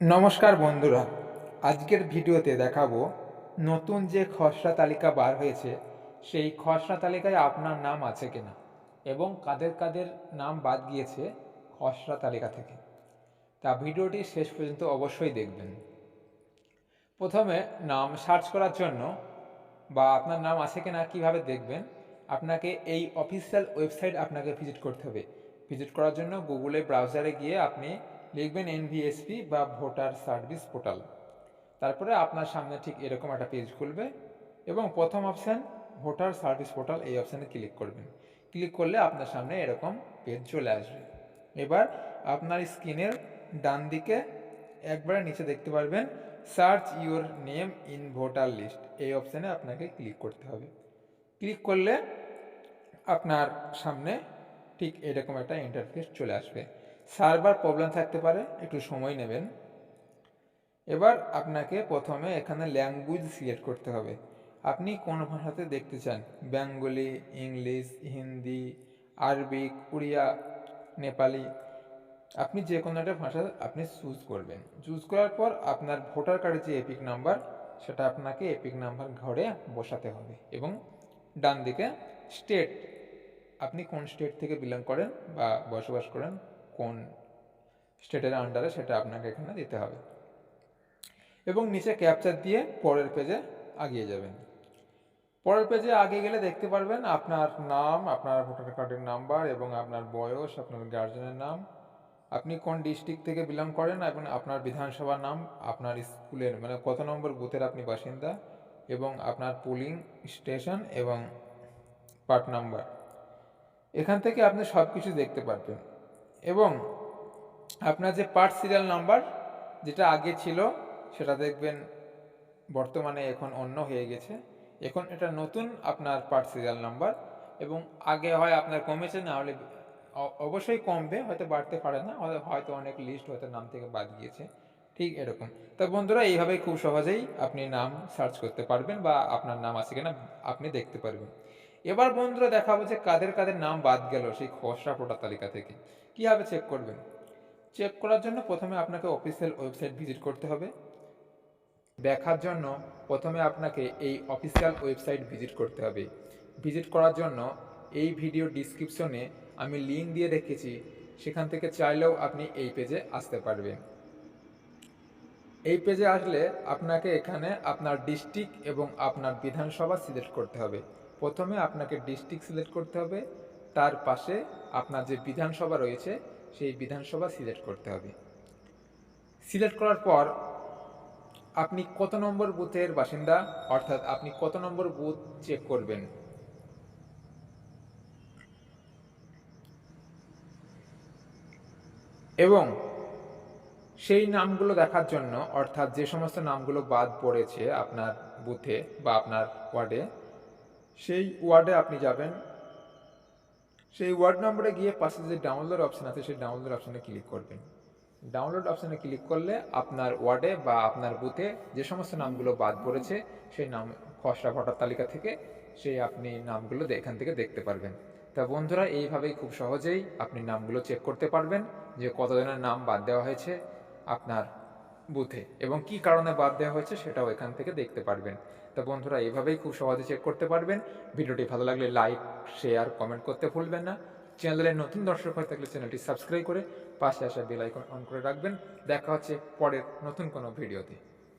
নমস্কার বন্ধুরা, আজকের ভিডিওতে দেখাবো নতুন যে খসড়া তালিকা বার হয়েছে, সেই খসড়া তালিকায় আপনার নাম আছে কিনা এবং কাদের কাদের নাম বাদ গিয়েছে খসড়া তালিকা থেকে। তা ভিডিওটি শেষ পর্যন্ত অবশ্যই দেখবেন। প্রথমে নাম সার্চ করার জন্য বা আপনার নাম আছে কিনা কীভাবে দেখবেন, আপনাকে এই অফিসিয়াল ওয়েবসাইট আপনাকে ভিজিট করতে হবে। ভিজিট করার জন্য গুগলে ব্রাউজারে গিয়ে আপনি লিখবেন এনভিএসপি বা ভোটার সার্ভিস পোর্টাল। তারপরে আপনার সামনে ঠিক এরকম একটা পেজ খুলবে এবং প্রথম অপশান ভোটার সার্ভিস পোর্টাল এই অপশানে ক্লিক করবেন। ক্লিক করলে আপনার সামনে এরকম পেজ চলে আসবে। এবার আপনার স্ক্রিনের ডান দিকে একবারে নিচে দেখতে পারবেন search your name in voter list এই অপশানে আপনাকে ক্লিক করতে হবে। ক্লিক করলে আপনার সামনে ঠিক এরকম একটা ইন্টারফেস চলে আসবে। সার্ভার প্রবলেম থাকতে পারে, একটু সময় নেবেন। এবার আপনাকে প্রথমে এখানে ল্যাঙ্গুয়েজ সিলেক্ট করতে হবে। আপনি কোন ভাষাতে দেখতে চান? Bengali, English, Hindi, Arabic, Oriya, Nepali. আপনি যে কোনো একটা ভাষা আপনি চুজ করবেন। চুজ করার পর আপনার ভোটার কার্ডের যে এপিক নাম্বার, সেটা আপনাকে এপিক নাম্বার ঘরে বসাতে হবে এবং ডান দিকে স্টেট আপনি কোন স্টেট থেকে বিলং করেন বা বসবাস করেন কোন স্টেটের আন্ডারে সেটা আপনাকে এখানে দিতে হবে। এবং নিচে ক্যাপচার দিয়ে পরের পেজে আগিয়ে যাবেন। পরের পেজে আগে গেলে দেখতে পারবেন আপনার নাম, আপনার ভোটার কার্ডের নাম্বার এবং আপনার বয়স, আপনার গার্জেনের নাম। আপনি কোন ডিস্ট্রিক্ট থেকে বিলং করেন এবং আপনার বিধানসভার নাম, আপনার স্কুলের মানে কত নম্বর বুথের আপনি বাসিন্দা এবং আপনার পুলিং স্টেশন এবং পার্ট নাম্বার এখান থেকে আপনি সব কিছু দেখতে পারবেন। এবং আপনার যে পার্ট সিরিয়াল নাম্বার যেটা আগে ছিল, সেটা দেখবেন বর্তমানে এখন অন্য হয়ে গেছে। এখন এটা নতুন আপনার পার্ট সিরিয়াল নাম্বার এবং আগে হয় আপনার কমেছে, না হলে অবশ্যই কমবে, হয়তো বাড়তে পারে না, হয়তো- অনেক লিস্ট হয়তো নাম থেকে বাদ গিয়েছে। ঠিক এরকম। তা বন্ধুরা এইভাবে খুব সহজেই আপনি নাম সার্চ করতে পারবেন বা আপনার নাম আছে কিনা আপনি দেখতে পারবেন। এবার বন্ধুরা দেখাবো যে কাদের কাদের নাম বাদ গেল সেই খসড়া ভোটার তালিকা থেকে। কীভাবে চেক করবেন? চেক করার জন্য প্রথমে আপনাকে অফিসিয়াল ওয়েবসাইট ভিজিট করতে হবে। দেখার জন্য প্রথমে আপনাকে এই অফিসিয়াল ওয়েবসাইট ভিজিট করতে হবে। ভিজিট করার জন্য এই ভিডিও ডিসক্রিপশনে আমি লিঙ্ক দিয়ে রেখেছি, সেখান থেকে চাইলেও আপনি এই পেজে আসতে পারবেন। এই পেজে আসলে আপনাকে এখানে আপনার ডিস্ট্রিক্ট এবং আপনার বিধানসভা সিলেক্ট করতে হবে। প্রথমে আপনাকে ডিস্ট্রিক্ট সিলেক্ট করতে হবে, তার পাশে আপনার যে বিধানসভা রয়েছে, সেই বিধানসভা সিলেক্ট করতে হবে। সিলেক্ট করার পর আপনি কত নম্বর বুথের বাসিন্দা, অর্থাৎ আপনি কত নম্বর বুথ চেক করবেন? এবং সেই নামগুলো দেখার জন্য, অর্থাৎ যে সমস্ত নামগুলো বাদ পড়েছে আপনার বুথে বা আপনার ওয়ার্ডে সেই ওয়ার্ডে আপনি যাবেন। সেই ওয়ার্ড নম্বরে গিয়ে পাশে যে ডাউনলোড অপশন আছে, সেই ডাউনলোড অপশানে ক্লিক করবেন। ডাউনলোড অপশানে ক্লিক করলে আপনার ওয়ার্ডে বা আপনার বুথে যে সমস্ত নামগুলো বাদ পড়েছে, সেই নাম, খসড়া ভোটার তালিকা থেকে সেই আপনি নামগুলো এখান থেকে দেখতে পারবেন। তা বন্ধুরা, এইভাবেই খুব সহজেই আপনি নামগুলো চেক করতে পারবেন যে কতজনের নাম বাদ দেওয়া হয়েছে, আপনার বুথে এবং কি কারণে বাদ দেওয়া হয়েছে সেটাও এখান থেকে দেখতে পারবেন। তো বন্ধুরা, এভাবেই খুব সহজে চেক করতে পারবেন। ভিডিওটি ভালো লাগলে লাইক শেয়ার কমেন্ট করতে ভুলবেন না। চ্যানেলে নতুন দর্শক হয়ে থাকলে চ্যানেলটি সাবস্ক্রাইব করে পাশে আসা বেল আইকন অন করে রাখবেন। দেখা হচ্ছে পরের নতুন কোনো ভিডিওতে